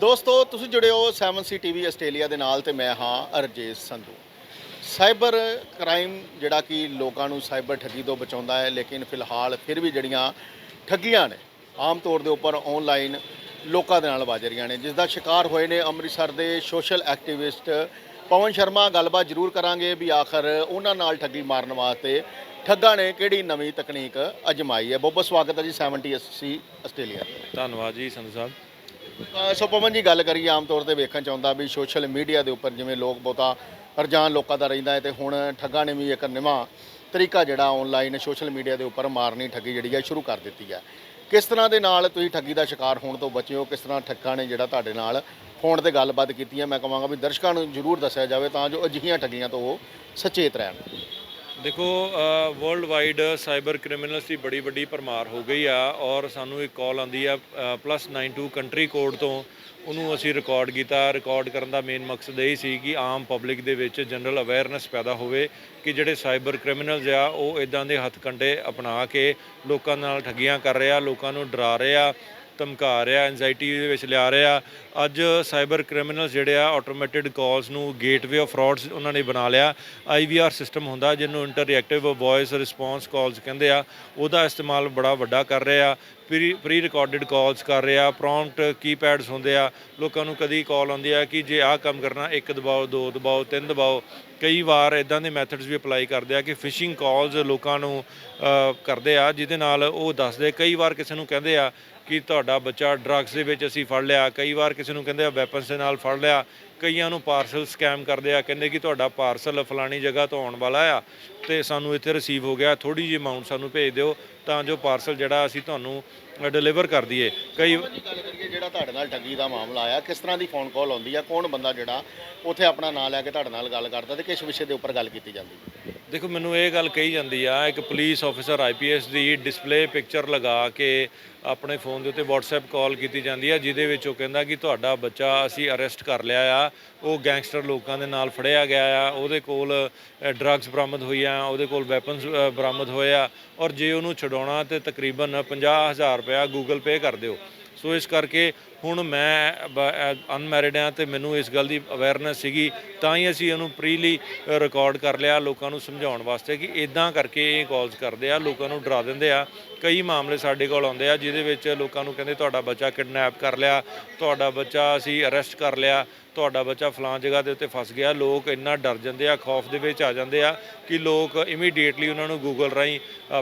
ਦੋਸਤੋ, ਤੁਸੀਂ ਜੁੜੇ ਹੋ 7C ਟੀਵੀ ਆਸਟ੍ਰੇਲੀਆ ਦੇ ਨਾਲ ਤੇ ਮੈਂ ਹਾਂ ਅਰਜੇਸ਼ ਸੰਧੂ। ਸਾਈਬਰ ਕ੍ਰਾਈਮ ਜਿਹੜਾ ਕਿ ਲੋਕਾਂ ਨੂੰ ਸਾਈਬਰ ਠੱਗੀ ਤੋਂ ਬਚਾਉਂਦਾ ਹੈ, ਲੇਕਿਨ ਫਿਲਹਾਲ ਫਿਰ ਵੀ ਜਿਹੜੀਆਂ ਠੱਗੀਆਂ ਨੇ, ਆਮ ਤੌਰ ਦੇ ਉੱਪਰ ਆਨਲਾਈਨ ਲੋਕਾਂ ਦੇ ਨਾਲ ਵੱਜ ਰਹੀਆਂ ਨੇ ਜਿਸ ਦਾ ਸ਼ਿਕਾਰ ਹੋਏ ਨੇ ਅੰਮ੍ਰਿਤਸਰ ਦੇ ਸੋਸ਼ਲ ਐਕਟਿਵਿਸਟ ਪਵਨ ਸ਼ਰਮਾ। ਗੱਲਬਾਤ ਜ਼ਰੂਰ ਕਰਾਂਗੇ ਵੀ ਆਖਰ ਉਹਨਾਂ ਨਾਲ ਠੱਗੀ ਮਾਰਨ ਵਾਸਤੇ ਠੱਗਾਂ ਨੇ ਕਿਹੜੀ ਨਵੀਂ ਤਕਨੀਕ ਅਜਮਾਈ ਹੈ। ਬਹੁਤ ਬਹੁਤ ਸਵਾਗਤ ਹੈ ਜੀ 70 ਆਸਟ੍ਰੇਲੀਆ ਧੰਨਵਾਦ ਜੀ ਸੰਧੂ ਸਾਹਿਬ। ਸੋ ਪਵਨ ਜੀ, ਗੱਲ ਕਰੀਏ ਆਮ ਤੌਰ ਤੇ ਵੇਖਣ ਚ ਆਉਂਦਾ ਵੀ ਸੋਸ਼ਲ ਮੀਡੀਆ ਦੇ ਉੱਪਰ ਜਿਵੇਂ ਲੋਕ ਬਹੁਤਾ ਰਜਾਨ ਲੋਕਾਂ ਦਾ ਰਹਿੰਦਾ ਹੈ ਤੇ ਹੁਣ ਠੱਗਾਂ ਨੇ ਵੀ ਇੱਕ ਨਵਾਂ ਤਰੀਕਾ ਜਿਹੜਾ ਆਨਲਾਈਨ ਸੋਸ਼ਲ ਮੀਡੀਆ ਦੇ ਉੱਪਰ ਮਾਰਨੀ ਠੱਗੀ ਜਿਹੜੀ ਹੈ ਸ਼ੁਰੂ ਕਰ ਦਿੱਤੀ ਹੈ। ਕਿਸ ਤਰ੍ਹਾਂ ਦੇ ਨਾਲ ਤੁਸੀਂ ਠੱਗੀ ਦਾ ਸ਼ਿਕਾਰ ਹੋਣ ਤੋਂ ਬਚਿਓ ਕਿਸ ਤਰ੍ਹਾਂ ਠੱਗਾਂ ਨੇ ਜਿਹੜਾ ਤੁਹਾਡੇ ਨਾਲ ਫੋਨ ਤੇ ਗੱਲਬਾਤ ਕੀਤੀ ਹੈ? ਮੈਂ ਕਹਾਂਗਾ ਵੀ ਦਰਸ਼ਕਾਂ ਨੂੰ ਜ਼ਰੂਰ ਦੱਸਿਆ ਜਾਵੇ ਤਾਂ ਜੋ ਅਜਿਹੀਆਂ ਠੱਗੀਆਂ ਤੋਂ ਉਹ ਸਚੇਤ ਰਹਿਣ। ਦੇਖੋ ਵਰਲਡ ਵਾਈਡ ਸਾਈਬਰ ਕ੍ਰਿਮੀਨਲਸ ਦੀ ਬੜੀ ਵੱਡੀ ਪਰਮਾਰ ਹੋ ਗਈ ਆ ਔਰ ਸਾਨੂੰ ਇੱਕ ਕਾਲ ਆਂਦੀ ਆ +92 ਕੰਟਰੀ ਕੋਡ ਤੋਂ। ਉਹਨੂੰ ਅਸੀਂ ਰਿਕਾਰਡ ਕੀਤਾ। ਰਿਕਾਰਡ ਕਰਨ ਦਾ ਮੇਨ ਮਕਸਦ ਇਹ ਸੀ ਕਿ ਆਮ ਪਬਲਿਕ ਦੇ ਵਿੱਚ ਜਨਰਲ ਅਵੇਅਰਨੈਸ ਪੈਦਾ ਹੋਵੇ ਕਿ ਜਿਹੜੇ ਸਾਈਬਰ ਕ੍ਰਿਮੀਨਲਸ ਆ, ਉਹ ਇਦਾਂ ਦੇ ਹੱਥ ਕੰਡੇ ਅਪਣਾ ਕੇ ਲੋਕਾਂ ਨਾਲ ਠੱਗੀਆਂ ਕਰ ਰਿਹਾ ਲੋਕਾਂ ਨੂੰ ਡਰਾ ਰਿਹਾ ਧਮਕਾ ਰਿਹਾ ਐਂਜ਼ਾਈਟੀ ਦੇ ਵਿੱਚ ਲਿਆ ਰਿਹਾ। ਅੱਜ ਸਾਈਬਰ ਕ੍ਰਿਮੀਨਲਸ ਜਿਹੜੇ ਆ ਆਟੋਮੈਟਿਡ ਕਾਲਸ ਨੂੰ ਗੇਟਵੇ ਆਫ ਫਰਾਡਸ ਉਹਨਾਂ ਨੇ ਬਣਾ ਲਿਆ। ਆਈਵੀਆਰ ਸਿਸਟਮ ਹੁੰਦਾ, ਜਿਹਨੂੰ ਇੰਟਰਐਕਟਿਵ ਵੌਇਸ ਰਿਸਪੌਂਸ ਕਾਲਸ ਕਹਿੰਦੇ ਆ, ਉਹਦਾ ਇਸਤੇਮਾਲ ਬੜਾ ਵੱਡਾ ਕਰ ਰਹੇ ਆ। ਪ੍ਰੀ ਪ੍ਰੀ ਰਿਕਾਰਡਡ ਕਾਲਸ ਕਰ ਰਿਹਾ ਆ ਪ੍ਰੌਂਪਟ ਕੀਪੈਡਸ ਹੁੰਦੇ ਆ। ਲੋਕਾਂ ਨੂੰ ਕਦੀ ਕਾਲ ਆਉਂਦੀ ਆ ਕਿ ਜੇ ਆਹ ਕੰਮ ਕਰਨਾ, ਇੱਕ ਦਬਾਓ, ਦੋ ਦਬਾਓ, ਤਿੰਨ ਦਬਾਓ। ਕਈ ਵਾਰ ਇਦਾਂ ਦੇ ਮੈਥਡਸ ਵੀ ਅਪਲਾਈ ਕਰਦੇ ਆ ਕਿ ਫਿਸ਼ਿੰਗ ਕਾਲਸ ਲੋਕਾਂ ਨੂੰ ਕਰਦੇ ਆ, ਜਿਹਦੇ ਨਾਲ ਉਹ ਦੱਸਦੇ ਕਈ ਵਾਰ ਕਿਸੇ ਨੂੰ ਕਹਿੰਦੇ ਆ ਕਿ ਤੁਹਾਡਾ ਬੱਚਾ ਡਰੱਗਸ ਦੇ ਵਿੱਚ ਅਸੀਂ ਫੜ ਲਿਆ। ਕਈ ਵਾਰ ਕਿਸੇ ਨੂੰ ਕਹਿੰਦੇ ਆ ਵੈਪਨਸ ਦੇ ਨਾਲ ਫੜ ਲਿਆ। ਕਈਆਂ ਨੂੰ ਪਾਰਸਲ ਸਕੈਮ ਕਰਦੇ ਆ, ਕਹਿੰਦੇ ਕਿ ਤੁਹਾਡਾ ਪਾਰਸਲ ਫਲਾਣੀ ਜਗ੍ਹਾ ਤੋਂ ਆਉਣ ਵਾਲਾ ਆ ਤੇ ਸਾਨੂੰ ਇੱਥੇ ਰਿਸੀਵ ਹੋ ਗਿਆ। ਥੋੜੀ ਜਿਹੀ ਅਮਾਉਂਟ ਸਾਨੂੰ ਭੇਜ ਦਿਓ ਤਾਂ ਜੋ ਪਾਰਸਲ ਜਿਹੜਾ ਅਸੀਂ ਤੁਹਾਨੂੰ ਡਿਲੀਵਰ ਕਰ ਦਈਏ। ਕਈ ਗੱਲ ਕਰੀਏ ਜਿਹੜਾ ਤੁਹਾਡੇ ਨਾਲ ਠੱਗੀ ਦਾ ਮਾਮਲਾ ਆਇਆ, ਕਿਸ ਤਰ੍ਹਾਂ ਦੀ ਫੋਨ ਕਾਲ ਆਉਂਦੀ ਆ? ਕੌਣ ਬੰਦਾ ਜਿਹੜਾ ਉੱਥੇ ਆਪਣਾ ਨਾਂ ਲੈ ਕੇ ਤੁਹਾਡੇ ਨਾਲ ਗੱਲ ਕਰਦਾ ਤੇ ਕਿਸ ਵਿਸ਼ੇ ਦੇ ਉੱਪਰ ਗੱਲ ਕੀਤੀ ਜਾਂਦੀ? ਦੇਖੋ, ਮੈਨੂੰ ਇਹ ਗੱਲ ਕਹੀ ਜਾਂਦੀ ਆ, ਇੱਕ ਪੁਲਿਸ ਆਫੀਸਰ ਆਈਪੀਐਸ ਦੀ ਡਿਸਪਲੇ ਪਿਕਚਰ ਲਗਾ ਕੇ ਆਪਣੇ ਫੋਨ ਦੇ ਉੱਤੇ WhatsApp ਕਾਲ ਕੀਤੀ ਜਾਂਦੀ ਆ, ਜਿਹਦੇ ਵਿੱਚ ਉਹ ਕਹਿੰਦਾ ਕਿ ਤੁਹਾਡਾ ਬੱਚਾ ਅਸੀਂ ਅਰੈਸਟ ਕਰ ਲਿਆ ਆ, ਉਹ ਗੈਂਗਸਟਰ ਲੋਕਾਂ ਦੇ ਨਾਲ ਫੜਿਆ ਗਿਆ ਆ, ਉਹਦੇ ਕੋਲ ਡਰੱਗਸ ਬਰਾਮਦ ਹੋਈਆਂ, ਉਹਦੇ ਕੋਲ ਵੈਪਨਸ ਬਰਾਮਦ ਹੋਏ ਆ, ਔਰ ਜੇ ਉਹਨੂੰ ਛਡਾਉਣਾ ਤੇ ਤਕਰੀਬਨ 50000 ਰੁਪਇਆ ਗੂਗਲ ਪੇ ਕਰ ਦਿਓ। ਸੋ ਇਸ ਕਰਕੇ ਹੁਣ ਮੈਂ ਅਨਮੈਰਿਡ ਹਾਂ ਤੇ ਮੈਨੂੰ ਇਸ ਗੱਲ ਦੀ ਅਵੇਅਰਨੈਸ ਸੀਗੀ, ਤਾਂ ਹੀ ਅਸੀਂ ਇਹਨੂੰ ਪ੍ਰੀਲੀ ਰਿਕਾਰਡ ਕਰ ਲਿਆ ਲੋਕਾਂ ਨੂੰ ਸਮਝਾਉਣ ਵਾਸਤੇ ਕਿ ਇਦਾਂ ਕਰਕੇ ਇਹ ਕਾਲਸ ਕਰਦੇ ਆ, ਲੋਕਾਂ ਨੂੰ ਡਰਾ ਦਿੰਦੇ ਆ। ਕਈ ਮਾਮਲੇ ਸਾਡੇ ਕੋਲ ਆਉਂਦੇ ਆ, ਜਿਹਦੇ ਵਿੱਚ ਲੋਕਾਂ ਨੂੰ ਕਹਿੰਦੇ ਤੁਹਾਡਾ ਬੱਚਾ ਕਿਡਨੈਪ ਕਰ ਲਿਆ, ਤੁਹਾਡਾ ਬੱਚਾ ਅਸੀਂ ਅਰੈਸਟ ਕਰ ਲਿਆ, ਤੁਹਾਡਾ ਬੱਚਾ ਫਲਾਂ ਜਗ੍ਹਾ ਦੇ ਉੱਤੇ ਫਸ ਗਿਆ, ਲੋਕ ਇੰਨਾ ਡਰ ਜਾਂਦੇ ਆ, ਖੌਫ ਦੇ ਵਿੱਚ ਆ ਜਾਂਦੇ ਆ ਕਿ ਲੋਕ ਇਮੀਡੀਏਟਲੀ ਉਹਨਾਂ ਨੂੰ ਗੂਗਲ ਰਾਹੀਂ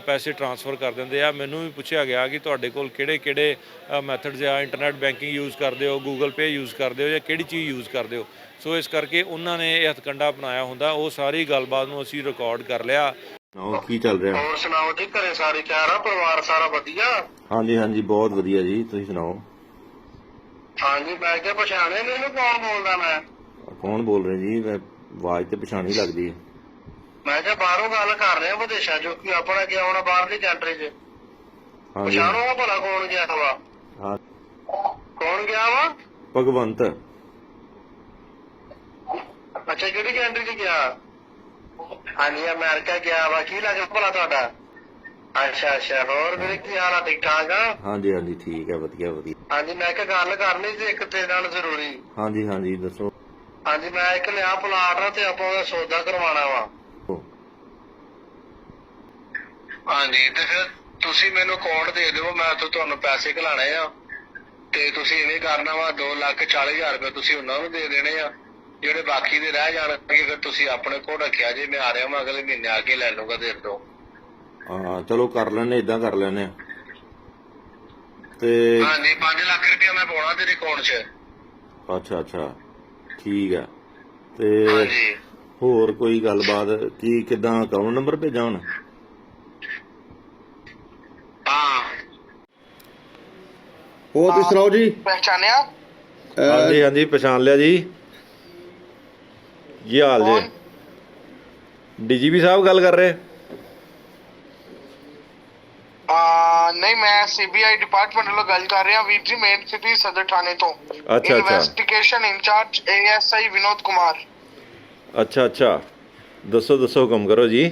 ਪੈਸੇ ਟ੍ਰਾਂਸਫਰ ਕਰ ਦਿੰਦੇ ਆ। ਮੈਨੂੰ ਵੀ ਪੁੱਛਿਆ ਗਿਆ ਕਿ ਤੁਹਾਡੇ ਕੋਲ ਕਿਹੜੇ ਕਿਹੜੇ ਮੈਥਡਸ ਆ ਇੰਟਰਨੈਟ ਬੈਂਕਿੰਗ ਯੂਜ਼ ਕਰਦੇ ਹੋ ਗੂਗਲ ਪੇ ਯੂਜ਼ ਕਰਦੇ ਹੋ ਜਾਂ ਕਿਹੜੀ ਚੀਜ਼ ਯੂਜ਼ ਕਰਦੇ ਹੋ? ਸੋ ਇਸ ਕਰਕੇ ਉਹਨਾਂ ਨੇ ਇਹ ਹਥਕੰਡਾ ਅਪਣਾਇਆ ਹੁੰਦਾ ਉਹ ਸਾਰੀ ਗੱਲਬਾਤ ਨੂੰ ਅਸੀਂ ਰਿਕਾਰਡ ਕਰ ਲਿਆ। ਸੁਣਾਓ ਕੀ ਚੱਲ ਰਿਹਾ? ਹੋਰ ਸੁਣਾਓ ਜੀ ਘਰੇ ਸਾਰੇ ਕਿਆ ਆ ਪਰਿਵਾਰ ਸਾਰਾ ਵਧੀਆ? ਹਾਂਜੀ ਹਾਂਜੀ ਬਹੁਤ ਵਧੀਆ ਜੀ ਤੁਸੀਂ ਸੁਣਾਓ? ਹਾਂਜੀ ਮੈਂ ਕਿਹਾ ਪਛਾਣਿਆ ਮੈਨੂੰ ਕੌਣ ਬੋਲਦਾ ਮੈਂ? ਕੌਣ ਬੋਲ ਰਹੇ ਜੀ? ਮੈਂ ਆਵਾਜ਼ ਤੇ ਪਛਾਣੀ ਲੱਗਦੀ ਹੈ। ਮੈਂ ਕਿਹਾ ਬਾਹਰੋਂ ਗੱਲ ਕਰ ਰਹੇ ਆ ਵਿਦੇਸ਼ਾਂ ਚੋਂ ਕਿ ਆਪਣਾ ਗਿਆ ਹੋਣਾ ਬਾਹਰਲੀ ਕੰਟਰੀ 'ਚ? ਹਾਂਜੀ। ਪਛਾਣੋ ਭਲਾ ਕੌਣ ਗਿਆ ਵਾ ਹਾਂ। ਕੌਣ ਗਿਆ ਵਾ? ਭਗਵੰਤ। ਅੱਛਾ ਕਿਹੜੀ ਕੰਟਰੀ 'ਚ ਗਿਆ? ਹਾਂਜੀ ਅਮਰੀਕਾ ਗਿਆ ਵਾ। ਕੀ ਲੱਗਦਾ ਭਲਾ ਤੁਹਾਡਾ? ਅੱਛਾ ਅੱਛਾ ਹੋਰ ਮੇਰੇ ਕੀ ਹਾਲ ਆ? ਠੀਕ ਠਾਕ ਆ? ਹਾਂਜੀ ਹਾਂਜੀ ਠੀਕ ਹੈ ਵਧੀਆ ਵਧੀਆ। ਹਾਂਜੀ ਮੈਂ ਕਿਹਾ ਗੱਲ ਕਰਨੀ ਸੀ ਇੱਕ ਤੇਰੇ ਨਾਲ ਜ਼ਰੂਰੀ। ਹਾਂਜੀ ਹਾਂਜੀ ਦੱਸੋ। ਹਾਂਜੀ ਮੈਂ ਇੱਕ ਲਿਆ ਪਲਾਟ ਤੇ ਆਪਾਂ ਉਹਦਾ ਸੌਦਾ ਕਰਵਾਉਣਾ ਵਾ। ਹਾਂਜੀ ਤੇ ਫਿਰ ਤੁਸੀਂ ਮੈਨੂੰ ਕੋਡ ਦੇ ਦਿਓ ਮੈਂ ਤੋਂ ਤੁਹਾਨੂੰ ਪੈਸੇ ਘਲਾਣੇ ਆ। ਤੇ ਤੁਸੀਂ ਇਵੇਂ ਕਰਨਾ ਵਾ 2 ਲੱਖ 40 ਹਜ਼ਾਰ ਰੁਪਏ ਤੁਸੀਂ ਉਹਨਾਂ ਨੂੰ ਦੇ ਦੇਣੇ ਆ ਜਿਹੜੇ ਬਾਕੀ ਦੇ ਰਹਿ ਜਾਣਗੇ ਫਿਰ ਤੁਸੀਂ ਆਪਣੇ ਕੋਲ ਰੱਖਿਆ ਜੇ ਮੈਂ ਆ ਰਿਹਾ ਮੈਂ ਅਗਲੇ ਮਹੀਨੇ ਆ ਕੇ ਲੈ ਲੂੰਗਾ ਦੇ ਦੋ ਹਾਂ ਚਲੋ ਕਰ ਲੈਣੇ ਇਦਾਂ ਕਰ ਲੈਣੇ ਆ। ਤੇ ਹਾਂਜੀ 5 ਲੱਖ ਰੁਪਏ ਮੈਂ ਪਾਉਣਾ ਤੇਰੇ ਅਕਾਊਂਟ 'ਚ। ਅੱਛਾ ਅੱਛਾ ਠੀਕ ਹੈ ਤੇ ਹਾਂਜੀ। ਹੋਰ ਕੋਈ ਗੱਲਬਾਤ ਕੀ ਕਿਦਾਂ ਅਕਾਊਂਟ ਨੰਬਰ ਭੇਜਾਂ ਹੁਣ ਹਾਂ ਹੋਰ ਤੁਸੀਂ ਸੁਣਾਓ ਜੀ? ਪਹਿਚਾਨਿਆ ਹਾਂਜੀ ਹਾਂਜੀ ਪਛਾਣ ਲਿਆ ਜੀ। ਕੀ ਹਾਲ ਜੀ? ਡੀਜੀਪੀ ਸਾਹਿਬ ਗੱਲ ਕਰ ਰਹੇ? ਆ ਨਹੀਂ ਮੈਂ ਸੀਬੀਆਈ ਡਿਪਾਰਟਮੈਂਟ ਵੱਲੋਂ ਗੱਲ ਕਰ ਰਿਹਾ ਵੀਰ ਜੀ ਮੇਨ ਸਿਟੀ ਸਦਰ ਥਾਣੇ ਤੋਂ। ਅੱਛਾ। Investigation incharge ASI Vinod Kumar. ਅੱਛਾ ਅੱਛਾ। ਦੱਸੋ ਦੱਸੋ ਹੁਕਮ ਕਰੋ ਜੀ।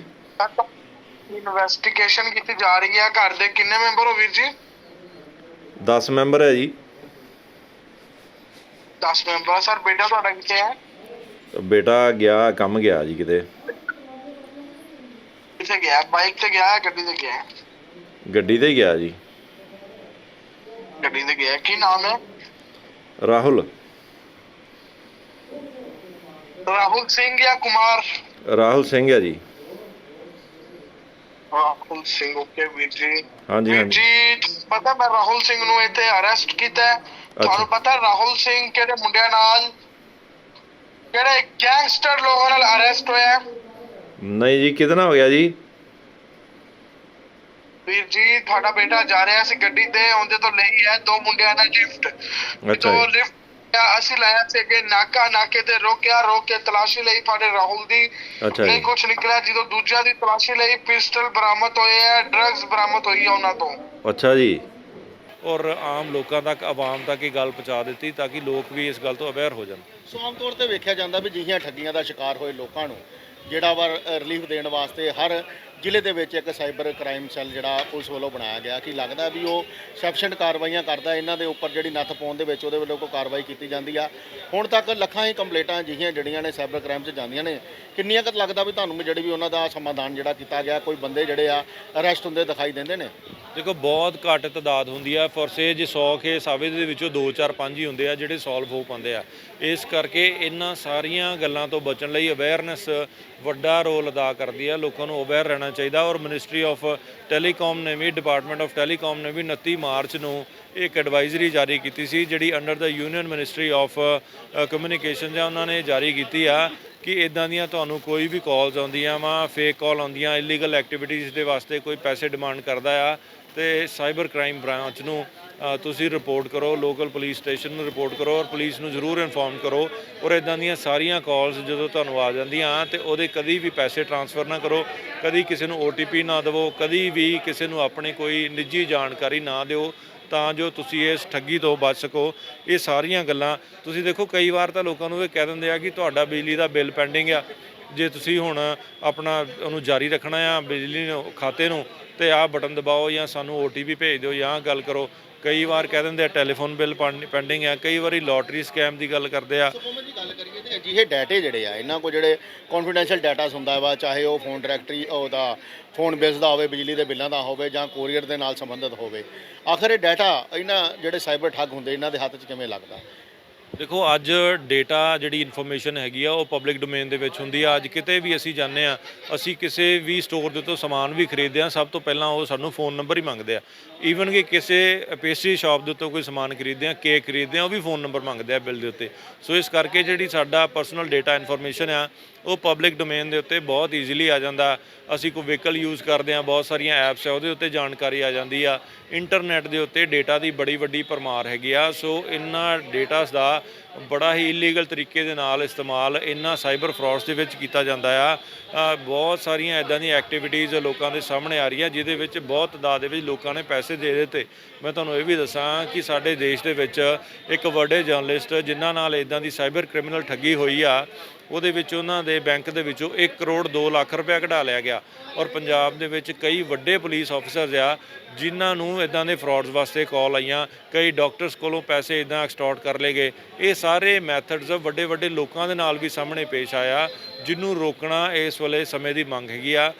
ਇਨਵੈਸਟੀਗੇਸ਼ਨ ਕੀਤੀ ਜਾ ਰਹੀ ਹੈ ਘਰ ਦੇ ਕਿੰਨੇ ਮੈਂਬਰ ਹੋ ਵੀਰ ਜੀ? 10 ਮੈਂਬਰ ਹੈ ਜੀ। 10 ਮੈਂਬਰ ਸਰ ਬੇਟਾ ਤੁਹਾਡਾ ਕਿੱਥੇ ਹੈ? ਬੇਟਾ ਗਿਆ ਕੰਮ ਗਿਆ ਜੀ ਕਿਤੇ। ਕਿੱਥੇ ਗਿਆ? ਬਾਈਕ ਤੇ ਗਿਆ ਗੱਡੀ ਤੇ ਗਿਆ? ਗੱਡੀ ਤੇ ਗਿਆ ਜੀ। ਗੱਡੀ ਤੇ ਗਿਆ। ਕੀ ਨਾਮ ਹੈ? ਰਾਹੁਲ। ਰਾਹੁਲ ਸਿੰਘ ਜਾਂ ਕੁਮਾਰ? ਰਾਹੁਲ ਸਿੰਘ ਹੈ ਜੀ। ਰਾਹੁਲ ਸਿੰਘ ਓਕੇ ਵੀਰ ਜੀ। ਹਾਂਜੀ ਵੀਰ ਹਾਂਜੀ। ਜੀ ਪਤਾ ਮੈਂ ਰਾਹੁਲ ਸਿੰਘ ਨੂੰ ਇੱਥੇ ਅਰੈਸਟ ਕੀਤਾ ਹੈ। ਤੁਹਾਨੂੰ ਪਤਾ ਰਾਹੁਲ ਸਿੰਘ ਕਿਹੜੇ ਮੁੰਡਿਆਂ ਨਾਲ ਕਿਹੜੇ ਗੈਂਗਸਟਰ ਲੋਕਾਂ ਨਾਲ ਅਰੈਸਟ ਹੋਇਆ ਹੈ? ਨਹੀਂ ਜੀ ਕਿਹਦੇ ਨਾਲ ਹੋ ਗਿਆ ਜੀ? ਵੀਰ ਜੀ ਤੁਹਾਡਾ ਬੇਟਾ ਜਾ ਰਿਹਾ ਸੀ ਗੱਡੀ ਤੇ ਉਹਦੇ ਤੋਂ ਲਈ ਹੈ ਦੋ ਮੁੰਡਿਆਂ ਨਾਲ ਲਿਫਟ ਅੱਛਾ ਤੋਂ ਜੀ ਲਿਫਟ ਅਸੀਂ ਲਾਇਆ ਸੀ ਕਿ ਨਾਕਾ ਨਾਕੇ ਤੇ ਰੋਕਿਆ ਰੋਕ ਕੇ ਤਲਾਸ਼ੀ ਲਈ ਤੁਹਾਡੇ ਰਾਹੁਲ ਦੀ। ਨਹੀਂ ਕੁਝ ਨਿਕਲਿਆ ਜਦੋਂ ਦੂਜਿਆਂ ਦੀ ਤਲਾਸ਼ੀ ਲਈ ਪਿਸਟਲ ਬਰਾਮਦ ਹੋਏ ਹੈ ਡਰੱਗਸ ਬਰਾਮਦ ਹੋਈ ਹੈ ਉਹਨਾਂ ਤੋਂ। ਅੱਛਾ ਜੀ। ਔਰ ਆਮ ਲੋਕਾਂ ਤੱਕ ਆਵਾਮ ਤੱਕ ਇਹ ਗੱਲ ਪਹੁੰਚਾ ਦਿੱਤੀ ਤਾਂ ਕਿ ਲੋਕ ਵੀ ਇਸ ਗੱਲ ਤੋਂ ਅਵੇਅਰ ਹੋ ਜਾਣ। ਸੋ ਆਮ ਤੌਰ ਤੇ ਵੇਖਿਆ ਜਾਂਦਾ ਵੀ ਜਿਹੀਆਂ ਠੱਗੀਆਂ ਦਾ ਸ਼ਿਕਾਰ ਹੋਏ ਲੋਕਾਂ ਨੂੰ ਜਿਹੜਾ ਵਾ ਰਿਲੀਫ ਦੇਣ ਵਾਸਤੇ ਹਰ ਜ਼ਿਲ੍ਹੇ ਦੇ ਵਿੱਚ ਇੱਕ ਸਾਈਬਰ ਕ੍ਰਾਈਮ ਸੈੱਲ ਜਿਹੜਾ ਪੁਲਿਸ ਵੱਲੋਂ ਬਣਾਇਆ ਗਿਆ ਕਿ ਲੱਗਦਾ ਵੀ ਉਹ ਸਫੀਸ਼ੀਐਂਟ ਕਾਰਵਾਈਆਂ ਕਰਦਾ ਇਹਨਾਂ ਦੇ ਉੱਪਰ ਜਿਹੜੀ ਨੱਥ ਪਾਉਣ ਦੇ ਵਿੱਚ ਉਹਦੇ ਵੱਲੋਂ ਕੋਈ ਕਾਰਵਾਈ ਕੀਤੀ ਜਾਂਦੀ ਆ। ਹੁਣ ਤੱਕ ਲੱਖਾਂ ਹੀ ਕੰਪਲੇਂਟਾਂ ਅਜਿਹੀਆਂ ਜਿਹੜੀਆਂ ਨੇ ਸਾਈਬਰ ਕ੍ਰਾਈਮ 'ਚ ਜਾਂਦੀਆਂ ਨੇ। ਕਿੰਨੀਆਂ ਕੁ ਲੱਗਦਾ ਵੀ ਤੁਹਾਨੂੰ ਵੀ ਜਿਹੜੀ ਵੀ ਉਹਨਾਂ ਦਾ ਸਮਾਧਾਨ ਜਿਹੜਾ ਕੀਤਾ ਗਿਆ, ਕੋਈ ਬੰਦੇ ਜਿਹੜੇ ਆ ਅਰੈਸਟ ਹੁੰਦੇ ਦਿਖਾਈ ਦਿੰਦੇ ਨੇ? ਦੇਖੋ, ਬਹੁਤ ਘੱਟ ਤਦਾਦ ਹੁੰਦੀ ਆ। ਫੋਰ ਸੇ ਜੇ 100 ਕੇ ਸਾਵੇ ਦੇ ਵਿੱਚੋਂ 2 4 5 ਹੀ ਹੁੰਦੇ ਆ, ਜਿਹੜੇ ਸੋਲਵ ਹੋ ਪਾਉਂਦੇ ਆ। ਇਸ ਕਰਕੇ ਇਹਨਾਂ ਸਾਰੀਆਂ ਗੱਲਾਂ ਤੋਂ ਬਚਣ ਲਈ ਅਵੇਅਰਨੈਸ ਵੱਡਾ ਰੋਲ ਅਦਾ ਕਰਦੀ ਆ। ਲੋਕਾਂ ਨੂੰ ਅਵੇਅਰ ਰਹਿਣਾ ਚਾਹੀਦਾ ਔਰ ਮਿਨਿਸਟਰੀ ਆਫ ਟੈਲੀਕਾਮ ਨੇ ਵੀ ਡਿਪਾਰਟਮੈਂਟ ਆਫ ਟੈਲੀਕਾਮ ਨੇ ਵੀ 29 ਮਾਰਚ ਨੂੰ ਇੱਕ ਐਡਵਾਈਜ਼ਰੀ ਜਾਰੀ ਕੀਤੀ ਸੀ, ਜਿਹੜੀ under the union ministry of communication ਜਾਂ ਉਹਨਾਂ ਨੇ ਜਾਰੀ ਕੀਤੀ ਆ ਕਿ ਇਦਾਂ ਦੀਆਂ ਤੁਹਾਨੂੰ ਕੋਈ ਵੀ ਕਾਲਸ ਆਉਂਦੀਆਂ ਵਾ ਫੇਕ ਕਾਲ ਆਉਂਦੀਆਂ ਇਲੀਗਲ ਐਕਟੀਵਿਟੀਜ਼ ਦੇ ਵਾਸਤੇ ਕੋਈ ਪੈਸੇ ਡਿਮਾਂਡ ਕਰਦਾ ਆ। ਤੇ ਸਾਈਬਰ ਕ੍ਰਾਈਮ ਬ੍ਰਾਂਚ ਨੂੰ ਤੁਸੀਂ ਰਿਪੋਰਟ ਕਰੋ, ਲੋਕਲ ਪੁਲਿਸ ਸਟੇਸ਼ਨ ਨੂੰ ਰਿਪੋਰਟ ਕਰੋ ਔਰ ਪੁਲਿਸ ਨੂੰ ਜ਼ਰੂਰ ਇਨਫੋਰਮ ਕਰੋ ਔਰ ਇਦਾਂ ਦੀਆਂ ਸਾਰੀਆਂ ਕਾਲਸ ਜਦੋਂ ਤੁਹਾਨੂੰ ਆ ਜਾਂਦੀਆਂ ਤੇ ਉਹਦੇ ਕਦੀ ਵੀ ਪੈਸੇ ਟ੍ਰਾਂਸਫਰ ਨਾ ਕਰੋ, ਕਦੀ ਕਿਸੇ ਨੂੰ OTP ਨਾ ਦਿਵੋ, ਕਦੀ ਵੀ ਕਿਸੇ ਨੂੰ ਆਪਣੀ ਕੋਈ ਨਿੱਜੀ ਜਾਣਕਾਰੀ ਨਾ ਦਿਓ ਤਾਂ ਜੋ ਤੁਸੀਂ ਇਸ ਠੱਗੀ ਤੋਂ ਬਚ ਸਕੋ। ਇਹ ਸਾਰੀਆਂ ਗੱਲਾਂ ਤੁਸੀਂ ਦੇਖੋ ਕਈ ਵਾਰ ਤਾਂ ਲੋਕਾਂ ਨੂੰ ਇਹ ਕਹਿ ਦਿੰਦੇ ਆ ਕਿ ਤੁਹਾਡਾ ਬਿਜਲੀ ਦਾ ਬਿੱਲ ਪੈਂਡਿੰਗ ਆ। ਜੇ ਤੁਸੀਂ ਹੁਣ ਆਪਣਾ ਉਹਨੂੰ ਜਾਰੀ ਰੱਖਣਾ ਆ, ਬਿਜਲੀ ਨੂੰ, ਖਾਤੇ ਨੂੰ, ਤੇ ਆਹ ਬਟਨ ਦਬਾਓ ਜਾਂ ਸਾਨੂੰ OTP ਭੇਜ ਦਿਓ ਜਾਂ ਗੱਲ ਕਰੋ। ਕਈ ਵਾਰ ਕਹਿ ਦਿੰਦੇ ਆ, ਟੈਲੀਫੋਨ ਬਿੱਲ ਪੈਂਡਿੰਗ ਆ। ਕਈ ਵਾਰੀ ਲੋਟਰੀ ਸਕੈਮ ਦੀ ਗੱਲ ਕਰਦੇ ਆ। ਗੱਲ ਕਰੀਏ ਤੇ ਅਜਿਹੇ ਡਾਟੇ ਜਿਹੜੇ ਆ, ਇਹਨਾਂ ਕੋ ਜਿਹੜੇ ਕੌਨਫੀਡੈਂਸ਼ੀਅਲ ਡਾਟਾਸ ਹੁੰਦਾ ਵਾ, ਚਾਹੇ ਉਹ ਫੋਨ ਡਾਇਰੈਕਟਰੀ ਉਹਦਾ ਫੋਨ ਬਿਲਸ ਦਾ ਹੋਵੇ, ਬਿਜਲੀ ਦੇ ਬਿੱਲਾਂ ਦਾ ਹੋਵੇ ਜਾਂ ਕੋਰੀਅਰ ਦੇ ਨਾਲ ਸੰਬੰਧਿਤ ਹੋਵੇ। ਆਖਰ ਇਹ ਡਾਟਾ ਇਹਨਾਂ ਜਿਹੜੇ ਸਾਈਬਰ ਠੱਗ ਹੁੰਦੇ, ਇਹਨਾਂ ਦੇ ਹੱਥ 'ਚ ਕਿਵੇਂ ਲੱਗਦਾ? ਦੇਖੋ, ਅੱਜ ਡੇਟਾ ਜਿਹੜੀ ਇਨਫੋਰਮੇਸ਼ਨ ਹੈਗੀ ਆ, ਉਹ ਪਬਲਿਕ ਡੋਮੇਨ ਦੇ ਵਿੱਚ ਹੁੰਦੀ ਆ। ਅੱਜ ਕਿਤੇ ਵੀ ਅਸੀਂ ਜਾਂਦੇ ਆ, ਅਸੀਂ ਕਿਸੇ ਵੀ ਸਟੋਰ ਦੇ ਤੋਂ ਸਮਾਨ ਵੀ ਖਰੀਦਦੇ ਆ, ਸਭ ਤੋਂ ਪਹਿਲਾਂ ਉਹ ਸਾਨੂੰ ਫੋਨ ਨੰਬਰ ਹੀ ਮੰਗਦੇ ਆ। ਈਵਨ ਕਿ ਕਿਸੇ ਪੇਸਟਰੀ ਸ਼ਾਪ ਦੇ ਉੱਤੋਂ ਕੋਈ ਸਮਾਨ ਖਰੀਦਦੇ ਆ ਕੇਕ ਖਰੀਦਦੇ ਆ, ਉਹ ਵੀ ਫੋਨ ਨੰਬਰ ਮੰਗਦੇ ਆ ਬਿੱਲ ਦੇ ਉੱਤੇ। ਸੋ ਇਸ ਕਰਕੇ ਜਿਹੜੀ ਸਾਡਾ ਪਰਸਨਲ ਡੇਟਾ ਇਨਫੋਰਮੇਸ਼ਨ ਆ ਉਹ ਪਬਲਿਕ ਡੋਮੇਨ ਦੇ ਉੱਤੇ ਬਹੁਤ ਈਜ਼ੀਲੀ ਆ ਜਾਂਦਾ। ਅਸੀਂ ਕੋਈ ਵਹੀਕਲ ਯੂਜ਼ ਕਰਦੇ ਆ ਬਹੁਤ ਸਾਰੀਆਂ ਐਪਸ ਆ, ਉਹਦੇ ਉੱਤੇ ਜਾਣਕਾਰੀ ਆ ਜਾਂਦੀ ਆ। ਇੰਟਰਨੈਟ ਦੇ ਉੱਤੇ ਡੇਟਾ ਦੀ ਬੜੀ ਵੱਡੀ ਪਰਮਾਰ ਹੈਗੀ ਆ। ਸੋ ਇਹਨਾਂ ਡੇਟਾਸ ਦਾ ਬੜਾ ਹੀ ਇਲੀਗਲ ਤਰੀਕੇ ਦੇ ਨਾਲ ਇਸਤੇਮਾਲ ਇਹਨਾਂ ਸਾਈਬਰ ਫਰਾਡਸ ਦੇ ਵਿੱਚ ਕੀਤਾ ਜਾਂਦਾ ਆ। ਬਹੁਤ ਸਾਰੀਆਂ ਇਦਾਂ ਦੀਆਂ ਐਕਟੀਵਿਟੀਜ਼ ਲੋਕਾਂ ਦੇ ਸਾਹਮਣੇ ਆ ਰਹੀਆਂ, ਜਿਹਦੇ ਵਿੱਚ ਬਹੁਤ ਤਾਦਾਦ ਦੇ ਵਿੱਚ ਲੋਕਾਂ ਨੇ ਪੈਸੇ ਦੇ ਦਿੱਤੇ। ਮੈਂ ਤੁਹਾਨੂੰ ਇਹ ਵੀ ਦੱਸਾਂ ਕਿ ਸਾਡੇ ਦੇਸ਼ ਦੇ ਵਿੱਚ ਇੱਕ ਵੱਡੇ ਜਰਨਲਿਸਟ ਜਿਨ੍ਹਾਂ ਨਾਲ ਇਦਾਂ ਦੀ ਸਾਈਬਰ ਕ੍ਰਿਮੀਨਲ ਠੱਗੀ ਹੋਈ ਆ, ਉਹਦੇ ਵਿੱਚ ਉਹਨਾਂ ਦੇ ਬੈਂਕ ਦੇ ਵਿੱਚੋਂ 1 ਕਰੋੜ 2 ਲੱਖ ਰੁਪਏ ਕਢਾ ਲਿਆ ਗਿਆ। ਔਰ ਪੰਜਾਬ ਦੇ ਵਿੱਚ ਕਈ ਵੱਡੇ ਪੁਲਿਸ ਆਫੀਸਰਸ ਆ, ਜਿਨ੍ਹਾਂ ਨੂੰ ਇਦਾਂ ਦੇ ਫਰਾਡਸ ਵਾਸਤੇ ਕਾਲ ਆਈਆਂ, ਕਈ ਡਾਕਟਰਸ ਕੋਲੋਂ ਪੈਸੇ ਇਦਾਂ ਐਕਸਟੋਰਟ ਕਰ ਲਏ ਗਏ। ਇਹ ਸਾਰੇ ਮੈਥਡਸ ਵੱਡੇ ਵੱਡੇ ਲੋਕਾਂ ਦੇ ਨਾਲ ਵੀ ਸਾਹਮਣੇ ਪੇਸ਼ ਆਇਆ ਜਿਹਨੂੰ ਰੋਕਣਾ ਇਸ ਵੇਲੇ ਸਮੇਂ ਦੀ ਮੰਗ ਹੈਗੀ ਆ।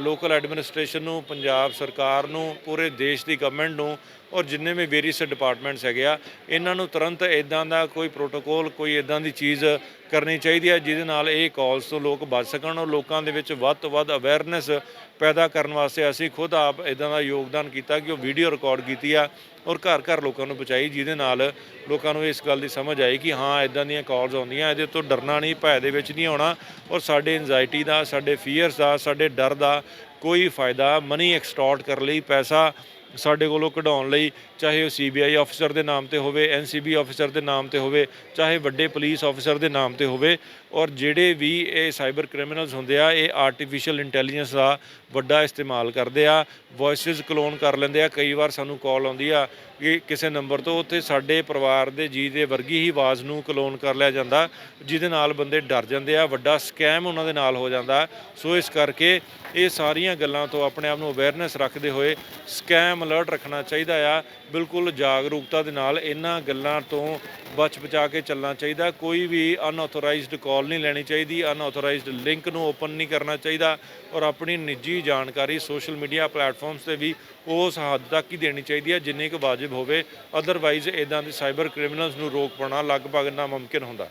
ਲੋਕਲ ਐਡਮਿਨਿਸਟ੍ਰੇਸ਼ਨ ਨੂੰ, ਪੰਜਾਬ ਸਰਕਾਰ ਨੂੰ, ਪੂਰੇ ਦੇਸ਼ ਦੀ ਗਵਰਨਮੈਂਟ ਨੂੰ ਔਰ ਜਿੰਨੇ ਵੀ ਵੇਰੀਅਸ ਡਿਪਾਰਟਮੈਂਟਸ ਹੈਗੇ ਆ, ਇਹਨਾਂ ਨੂੰ ਤੁਰੰਤ ਇਦਾਂ ਦਾ ਕੋਈ ਪ੍ਰੋਟੋਕੋਲ ਕੋਈ ਇਦਾਂ ਦੀ ਚੀਜ਼ ਕਰਨੀ ਚਾਹੀਦੀ ਹੈ ਜਿਹਦੇ ਨਾਲ ਇਹ ਕਾਲਸ ਤੋਂ ਲੋਕ ਬਚ ਸਕਣ ਔਰ ਲੋਕਾਂ ਦੇ ਵਿੱਚ ਵੱਧ ਤੋਂ ਵੱਧ ਅਵੇਅਰਨੈਸ ਪੈਦਾ ਕਰਨ ਵਾਸਤੇ ਅਸੀਂ ਖੁਦ ਆਪ ਇਦਾਂ ਦਾ ਯੋਗਦਾਨ ਕੀਤਾ ਕਿ ਉਹ ਵੀਡੀਓ ਰਿਕਾਰਡ ਕੀਤੀ ਆ। ਔਰ ਘਰ ਘਰ ਲੋਕਾਂ ਨੂੰ ਪਹੁੰਚਾਈ, ਜਿਹਦੇ ਨਾਲ ਲੋਕਾਂ ਨੂੰ ਇਸ ਗੱਲ ਦੀ ਸਮਝ ਆਈ ਕਿ ਹਾਂ ਇਦਾਂ ਦੀਆਂ ਕਾਲਸ ਆਉਂਦੀਆਂ, ਇਹਦੇ ਤੋਂ ਡਰਨਾ ਨਹੀਂ, ਭੈ ਦੇ ਵਿੱਚ ਨਹੀਂ ਆਉਣਾ ਔਰ ਸਾਡੇ ਐਂਜ਼ਾਇਟੀ ਦਾ, ਸਾਡੇ ਫੀਅਰਸ ਦਾ, ਸਾਡੇ ਡਰ ਦਾ ਕੋਈ ਫਾਇਦਾ ਮਨੀ ਐਕਸਟੋਰਟ ਕਰਨ ਲਈ, ਪੈਸਾ ਸਾਡੇ ਕੋਲੋਂ ਕਢਾਉਣ ਲਈ ਚਾਹੇ ਉਹ ਸੀਬੀਆਈ ਅਫਸਰ ਦੇ ਨਾਮ ਤੇ ਹੋਵੇ ਐਨਸੀਬੀ ਅਫਸਰ ਦੇ ਨਾਮ ਤੇ ਹੋਵੇ, ਚਾਹੇ ਵੱਡੇ ਪੁਲਿਸ ਅਫਸਰ ਦੇ ਨਾਮ ਤੇ ਹੋਵੇ, ਔਰ ਜਿਹੜੇ ਵੀ ਇਹ ਸਾਈਬਰ ਕ੍ਰਿਮੀਨਲਸ ਹੁੰਦੇ ਆ, ਇਹ ਆਰਟੀਫੀਸ਼ੀਅਲ ਇੰਟੈਲੀਜੈਂਸ ਦਾ ਵੱਡਾ ਇਸਤੇਮਾਲ ਕਰਦੇ ਆ ਵੌਇਸਸ ਕਲੋਨ ਕਰ ਲੈਂਦੇ ਆ, ਕਈ ਵਾਰ ਸਾਨੂੰ ਕਾਲ ਆਉਂਦੀ ਆ ਕਿ ਕਿਸੇ ਨੰਬਰ ਤੋਂ, ਉੱਥੇ ਸਾਡੇ ਪਰਿਵਾਰ ਦੇ ਜੀ ਦੇ ਵਰਗੀ ਹੀ ਆਵਾਜ਼ ਨੂੰ ਕਲੋਨ ਕਰ ਲਿਆ ਜਾਂਦਾ, ਜਿਹਦੇ ਨਾਲ ਬੰਦੇ ਡਰ ਜਾਂਦੇ ਆ, ਵੱਡਾ ਸਕੈਮ ਉਹਨਾਂ ਦੇ ਨਾਲ ਹੋ ਜਾਂਦਾ। ਸੋ ਇਸ ਕਰਕੇ ਇਹ ਸਾਰੀਆਂ ਗੱਲਾਂ ਤੋਂ ਆਪਣੇ ਆਪ ਨੂੰ ਅਵੇਅਰਨੈਸ ਰੱਖਦੇ ਹੋਏ ਸਕੈਮ ਅਲਰਟ ਰੱਖਣਾ ਚਾਹੀਦਾ ਆ ਬਿਲਕੁਲ ਜਾਗਰੂਕਤਾ ਦੇ ਨਾਲ ਇਹਨਾਂ ਗੱਲਾਂ ਤੋਂ ਬਚ ਬਚਾ ਕੇ ਚੱਲਣਾ ਚਾਹੀਦਾ। ਕੋਈ ਵੀ ਅਨਆਥੋਰਾਈਜ਼ਡ ਕਾਲ ਨਹੀਂ ਲੈਣੀ ਚਾਹੀਦੀ ਅਨਆਥੋਰਾਈਜ਼ਡ ਲਿੰਕ ਨੂੰ ਓਪਨ ਨਹੀਂ ਕਰਨਾ ਚਾਹੀਦਾ ਔਰ ਆਪਣੀ ਨਿੱਜੀ ਜਾਣਕਾਰੀ ਸੋਸ਼ਲ ਮੀਡੀਆ ਪਲੇਟਫਾਰਮਸ ਤੇ ਵੀ ਉਸ ਹੱਦ ਤੱਕ ਹੀ ਦੇਣੀ ਚਾਹੀਦੀ ਹੈ ਜਿੰਨੀ ਕੁ ਵਾਜਿਬ ਹੋਵੇ। ਅਦਰਵਾਈਜ਼ ਇਦਾਂ ਦੇ ਸਾਈਬਰ ਕ੍ਰਿਮੀਨਲਸ ਨੂੰ ਰੋਕ ਪਾਉਣਾ ਲਗਭਗ ਨਾਮੁਮਕਿਨ ਹੁੰਦਾ।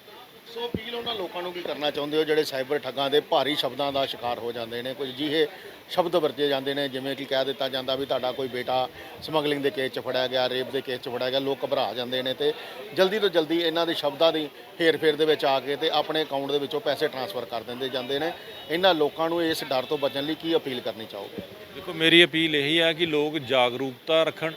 ਸੋ ਅਪੀਲ ਉਹਨਾਂ ਲੋਕਾਂ ਨੂੰ ਕੀ ਕਰਨਾ ਚਾਹੁੰਦੇ ਹੋ? ਜਿਹੜੇ ਸਾਈਬਰ ਠੱਗਾਂ ਦੇ ਭਾਰੀ ਸ਼ਬਦਾਂ ਦਾ ਸ਼ਿਕਾਰ ਹੋ ਜਾਂਦੇ ਨੇ, ਕੁਝ ਅਜਿਹੇ ਸ਼ਬਦ ਵਰਤੇ ਜਾਂਦੇ ਨੇ, ਜਿਵੇਂ ਕਿ ਕਹਿ ਦਿੱਤਾ ਜਾਂਦਾ ਵੀ ਤੁਹਾਡਾ ਕੋਈ ਬੇਟਾ ਸਮਗਲਿੰਗ ਦੇ ਕੇਸ 'ਚ ਫੜਿਆ ਗਿਆ ਰੇਪ ਦੇ ਕੇਸ 'ਚ ਫੜਿਆ ਗਿਆ, ਲੋਕ ਘਬਰਾ ਜਾਂਦੇ ਨੇ ਤੇ ਜਲਦੀ ਤੋਂ ਜਲਦੀ ਇਹਨਾਂ ਦੇ ਸ਼ਬਦਾਂ ਦੀ ਹੇਰ-ਫੇਰ ਦੇ ਵਿੱਚ ਆ ਕੇ ਤੇ ਆਪਣੇ ਅਕਾਊਂਟ ਦੇ ਵਿੱਚੋਂ ਪੈਸੇ ਟ੍ਰਾਂਸਫਰ ਕਰ ਦਿੰਦੇ ਜਾਂਦੇ ਨੇ। ਇਹਨਾਂ ਲੋਕਾਂ ਨੂੰ ਇਸ ਡਰ ਤੋਂ ਬਚਣ ਲਈ ਕੀ ਅਪੀਲ ਕਰਨੀ ਚਾਹੋਗੇ? ਦੇਖੋ, ਮੇਰੀ ਅਪੀਲ ਇਹੀ ਹੈ ਕਿ ਲੋਕ ਜਾਗਰੂਕਤਾ ਰੱਖਣ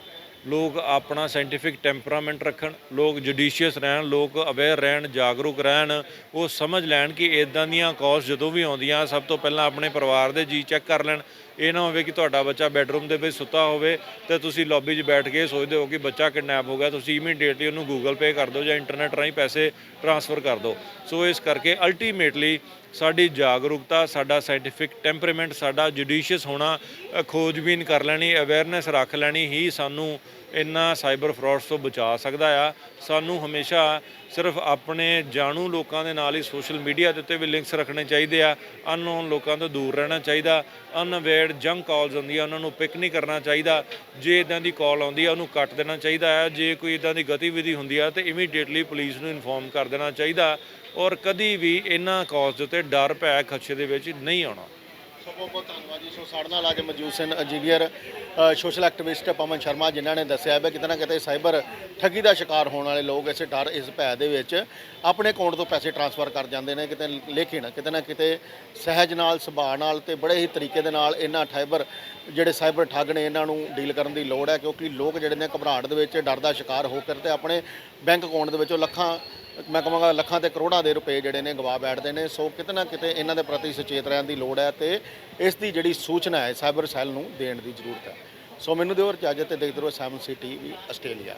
ਲੋਕ ਆਪਣਾ ਸਾਇੰਟੀਫਿਕ ਟੈਂਪਰਾਮੈਂਟ ਰੱਖਣ, ਲੋਕ ਜੁਡੀਸ਼ੀਅਸ ਰਹਿਣ, ਲੋਕ ਅਵੇਅਰ ਰਹਿਣ, ਜਾਗਰੂਕ ਰਹਿਣ, ਉਹ ਸਮਝ ਲੈਣ ਕਿ ਇਦਾਂ ਦੀਆਂ ਕਾਲਸ ਜਦੋਂ ਵੀ ਆਉਂਦੀਆਂ, ਸਭ ਤੋਂ ਪਹਿਲਾਂ ਆਪਣੇ ਪਰਿਵਾਰ ਦੇ ਜੀ ਚੈੱਕ ਕਰ ਲੈਣ। ਇਹ ਨਾ ਹੋਵੇ ਕਿ ਤੁਹਾਡਾ ਬੱਚਾ ਬੈਡਰੂਮ ਦੇ ਵਿੱਚ ਸੁੱਤਾ ਹੋਵੇ ਤੇ ਤੁਸੀਂ ਲੌਬੀ 'ਚ ਬੈਠ ਕੇ ਸੋਚਦੇ ਹੋ ਕਿ ਬੱਚਾ ਕਿਡਨੈਪ ਹੋ ਗਿਆ, ਤੁਸੀਂ ਇਮੀਡੀਏਟਲੀ ਉਹਨੂੰ ਗੂਗਲ ਪੇ ਕਰ ਦਿਓ ਜਾਂ ਇੰਟਰਨੈਟ ਰਾਹੀਂ ਪੈਸੇ ਟ੍ਰਾਂਸਫਰ ਕਰ ਦਿਓ। ਸੋ ਇਸ ਕਰਕੇ ਅਲਟੀਮੇਟਲੀ ਸਾਡੀ ਜਾਗਰੂਕਤਾ, ਸਾਡਾ ਸਾਇੰਟੀਫਿਕ ਟੈਂਪਰੇਮੈਂਟ ਸਾਡਾ ਜੁਡੀਸ਼ੀਅਸ ਹੋਣਾ ਖੋਜਬੀਨ ਕਰ ਲੈਣੀ ਅਵੇਅਰਨੈਸ ਰੱਖ ਲੈਣੀ ਹੀ ਸਾਨੂੰ ਇਹਨਾਂ ਸਾਈਬਰ ਫਰਾਡਸ ਤੋਂ ਬਚਾ ਸਕਦਾ ਆ। ਸਾਨੂੰ ਹਮੇਸ਼ਾ ਸਿਰਫ ਆਪਣੇ ਜਾਣੂ ਲੋਕਾਂ ਦੇ ਨਾਲ ਹੀ ਸੋਸ਼ਲ ਮੀਡੀਆ ਦੇ ਉੱਤੇ ਵੀ ਲਿੰਕਸ ਰੱਖਣੇ ਚਾਹੀਦੇ ਆ। ਅਨਨੋਨ ਲੋਕਾਂ ਤੋਂ ਦੂਰ ਰਹਿਣਾ ਚਾਹੀਦਾ। ਅਨਅਵੇਅਰਡ ਜੰਕ ਕਾਲਸ ਹੁੰਦੀਆਂ, ਉਹਨਾਂ ਨੂੰ ਪਿਕ ਨਹੀਂ ਕਰਨਾ ਚਾਹੀਦਾ। ਜੇ ਇਦਾਂ ਦੀ ਕਾਲ ਆਉਂਦੀ ਆ, ਉਹਨੂੰ ਕੱਟ ਦੇਣਾ ਚਾਹੀਦਾ ਹੈ ਜੇ ਕੋਈ ਇਦਾਂ ਦੀ ਗਤੀਵਿਧੀ ਹੁੰਦੀ ਆ, ਤੇ ਇਮੀਡੀਏਟਲੀ ਪੁਲਿਸ ਨੂੰ ਇਨਫੋਰਮ ਕਰ ਦੇਣਾ ਚਾਹੀਦਾ। ਔਰ ਕਦੀ ਵੀ ਇਹਨਾਂ ਕਾਲਸ ਦੇ ਉੱਤੇ ਡਰ, ਭੈ, ਖਦਸ਼ੇ ਦੇ ਵਿੱਚ ਨਹੀਂ ਆਉਣਾ। ਸੋ ਬਹੁਤ ਬਹੁਤ ਧੰਨਵਾਦ ਜੀ। ਸੋ ਸਾਡੇ ਨਾਲ ਅੱਜ ਮੌਜੂਦ ਸਨ engineer social activist Pawan Sharma, ਜਿਨ੍ਹਾਂ ਨੇ ਦੱਸਿਆ ਹੈ ਕਿ ਕਿਤੇ ਨਾ ਕਿਤੇ ਸਾਈਬਰ ਠੱਗੀ ਦਾ ਸ਼ਿਕਾਰ ਹੋਣ ਵਾਲੇ ਲੋਕ ਇਸੇ ਡਰ, ਇਸ ਭੈ ਦੇ ਵਿੱਚ ਆਪਣੇ ਅਕਾਊਂਟ ਤੋਂ ਪੈਸੇ ਟ੍ਰਾਂਸਫਰ ਕਰ ਜਾਂਦੇ ਨੇ ਕਿਤੇ, ਲੇਕਿਨ ਕਿਤੇ ਨਾ ਕਿਤੇ ਸਹਿਜ ਨਾਲ, ਸੁਭਾਅ ਨਾਲ ਤੇ ਬੜੇ ਹੀ ਤਰੀਕੇ ਦੇ ਨਾਲ ਇਹਨਾਂ ਠਾਈਬਰ ਜਿਹੜੇ ਸਾਈਬਰ ਠੱਗ ਨੇ, ਇਹਨਾਂ ਨੂੰ ਡੀਲ ਕਰਨ ਦੀ ਲੋੜ ਹੈ, ਕਿਉਂਕਿ ਲੋਕ ਜਿਹੜੇ ਨੇ ਘਬਰਾਹਟ ਦੇ ਵਿੱਚ, ਡਰ ਦਾ ਸ਼ਿਕਾਰ ਹੋ ਕੇ ਤੇ ਆਪਣੇ ਬੈਂਕ ਅਕਾਊਂਟ ਦੇ ਵਿੱਚੋਂ ਲੱਖਾਂ ਮੈਂ ਕਹਾਂਗਾ ਲੱਖਾਂ ਤੇ ਕਰੋੜਾਂ ਦੇ ਰੁਪਏ ਜਿਹੜੇ ਨੇ ਗਵਾ ਬੈਠਦੇ ਨੇ, ਸੋ ਕਿਤੇ ਨਾ ਕਿਤੇ ਇਹਨਾਂ ਦੇ ਪ੍ਰਤੀ ਸੁਚੇਤ ਰਹਿਣ ਦੀ ਲੋੜ ਹੈ ਤੇ ਇਸ ਦੀ ਜਿਹੜੀ ਸੂਚਨਾ ਹੈ, ਸਾਈਬਰ ਸੈੱਲ ਨੂੰ ਦੇਣ ਦੀ ਜ਼ਰੂਰਤ ਹੈ। ਸੋ ਮੈਨੂੰ ਦਿਓ ਇਜਾਜ਼ਤ ਤੇ ਦੇਖਦੇ ਰਹੋ ਸੈਵਨ ਸੀ ਟੀਵੀ ਆਸਟ੍ਰੇਲੀਆ।